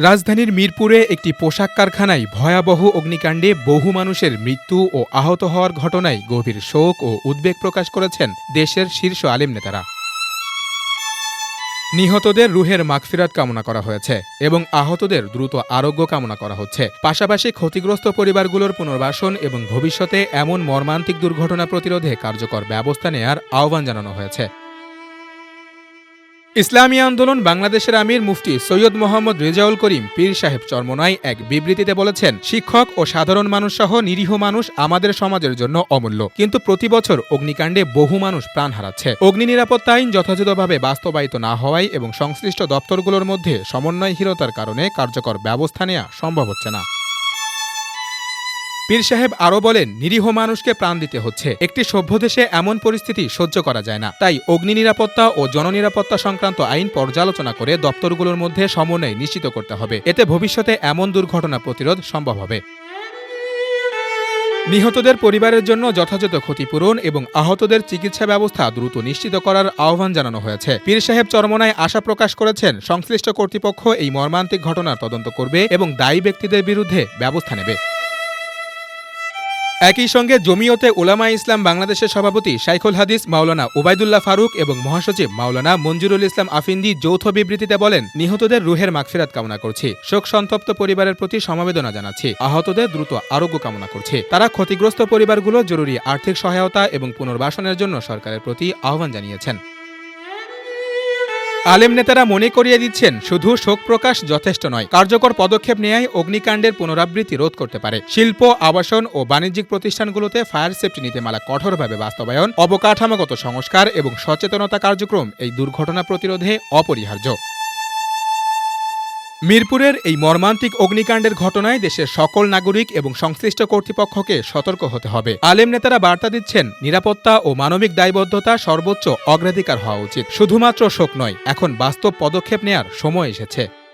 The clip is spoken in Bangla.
রাজধানীর মিরপুরে একটি পোশাক কারখানায় ভয়াবহ অগ্নিকাণ্ডে বহু মানুষের মৃত্যু ও আহত হওয়ার ঘটনায় গভীর শোক ও উদ্বেগ প্রকাশ করেছেন দেশের শীর্ষ আলিম নেতারা। নিহতদের রুহের মাগফিরাত কামনা করা হয়েছে এবং আহতদের দ্রুত আরোগ্য কামনা করা হচ্ছে। পাশাপাশি ক্ষতিগ্রস্ত পরিবারগুলোর পুনর্বাসন এবং ভবিষ্যতে এমন মর্মান্তিক দুর্ঘটনা প্রতিরোধে কার্যকর ব্যবস্থা নেয়ার আহ্বান জানানো হয়েছে। ইসলামী আন্দোলন বাংলাদেশের আমির মুফতি সৈয়দ মোহাম্মদ রেজাউল করিম পীর সাহেব চরমনায় এক বিবৃতিতে বলেছেন, শিক্ষক ও সাধারণ মানুষ সহ নিরীহ মানুষ আমাদের সমাজের জন্য অমূল্য। কিন্তু প্রতি বছর অগ্নিকাণ্ডে বহু মানুষ প্রাণ হারাচ্ছে। অগ্নি নিরাপত্তা আইন যথাযথভাবে বাস্তবায়িত না হওয়ায় এবং সংশ্লিষ্ট দপ্তরগুলোর মধ্যে সমন্বয়হীনতার কারণে কার্যকর ব্যবস্থা নেওয়া সম্ভব হচ্ছে না। পীর সাহেব আরও বলেন, নিরীহ মানুষকে প্রাণ দিতে হচ্ছে। একটি সভ্য দেশে এমন পরিস্থিতি সহ্য করা যায় না। তাই অগ্নি নিরাপত্তা ও জননিরাপত্তা সংক্রান্ত আইন পর্যালোচনা করে দপ্তরগুলোর মধ্যে সমন্বয় নিশ্চিত করতে হবে। এতে ভবিষ্যতে এমন দুর্ঘটনা প্রতিরোধ সম্ভব হবে। নিহতদের পরিবারের জন্য যথাযথ ক্ষতিপূরণ এবং আহতদের চিকিৎসা ব্যবস্থা দ্রুত নিশ্চিত করার আহ্বান জানানো হয়েছে। পীর সাহেব চরমনায় আশা প্রকাশ করেছেন, সংশ্লিষ্ট কর্তৃপক্ষ এই মর্মান্তিক ঘটনার তদন্ত করবে এবং দায়ী ব্যক্তিদের বিরুদ্ধে ব্যবস্থা নেবে। একই সঙ্গে জমিয়তে ওলামা ইসলাম বাংলাদেশের সভাপতি শাইখুল হাদিস, মাওলানা ওবায়দুল্লাহ ফারুক এবং মহাসচিব মাওলানা মঞ্জুরুল ইসলাম আফিন্দি যৌথ বিবৃতিতে বলেন, নিহতদের রুহের মাগফিরাত কামনা করছি। শোক সন্তপ্ত পরিবারের প্রতি সমবেদনা জানাচ্ছি। আহতদের দ্রুত আরোগ্য কামনা করছি। তারা ক্ষতিগ্রস্ত পরিবারগুলো জরুরি আর্থিক সহায়তা এবং পুনর্বাসনের জন্য সরকারের প্রতি আহ্বান জানিয়েছেন। আলেম নেতারা মনে করিয়ে দিচ্ছেন, শুধু শোক প্রকাশ যথেষ্ট নয়। কার্যকর পদক্ষেপ নেয় অগ্নিকাণ্ডের পুনরাবৃত্তি রোধ করতে পারে। শিল্প, আবাসন ও বাণিজ্যিক প্রতিষ্ঠানগুলোতে ফায়ার সেফটি নীতিমালা কঠোরভাবে বাস্তবায়ন, অবকাঠামোগত সংস্কার এবং সচেতনতা কার্যক্রম এই দুর্ঘটনা প্রতিরোধে অপরিহার্য। মিরপুরের এই মর্মান্তিক অগ্নিকাণ্ডের ঘটনায় দেশের সকল নাগরিক এবং সংশ্লিষ্ট কর্তৃপক্ষকে সতর্ক হতে হবে। আলেম নেতারা বার্তা দিচ্ছেন, নিরাপত্তা ও মানবিক দায়বদ্ধতা সর্বোচ্চ অগ্রাধিকার হওয়া উচিত। শুধুমাত্র শোক নয়, এখন বাস্তব পদক্ষেপ নেয়ার সময় এসেছে।